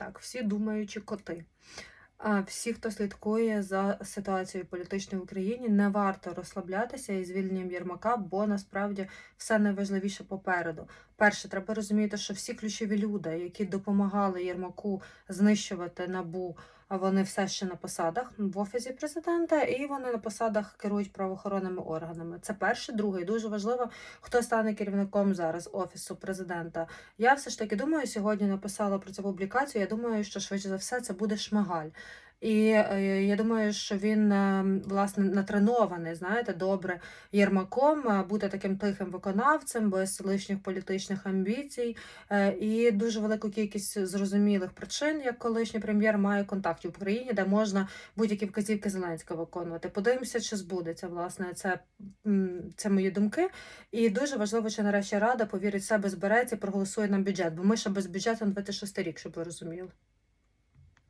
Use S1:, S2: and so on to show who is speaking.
S1: Так, всі думаючі коти. Всі, хто слідкує за ситуацією політичною в Україні, не варто розслаблятися із звільненням Єрмака, бо насправді все найважливіше попереду. Перше, треба розуміти, що всі ключові люди, які допомагали Єрмаку знищувати набу, вони все ще на посадах в офісі президента, і вони на посадах керують правоохоронними органами. Це перше, друге, і дуже важливо, хто стане керівником зараз офісу президента. Я все ж таки думаю, сьогодні написала про цю публікацію. Я думаю, що швидше за все це буде Шмигаль. І е, я думаю, що він е, власне натренований, знаєте, добре Єрмаком, е, бути таким тихим виконавцем, без лишніх політичних амбіцій, і дуже велику кількість зрозумілих причин, як колишній прем'єр має контактів в Україні, де можна будь-які вказівки Зеленського виконувати. Подивимося, чи збудеться. Власне, це, це мої думки. І дуже важливо, чи нарешті рада повірить себе, збереться і проголосує на бюджет, бо ми ще без бюджету на 26 рік, щоб ви розуміли.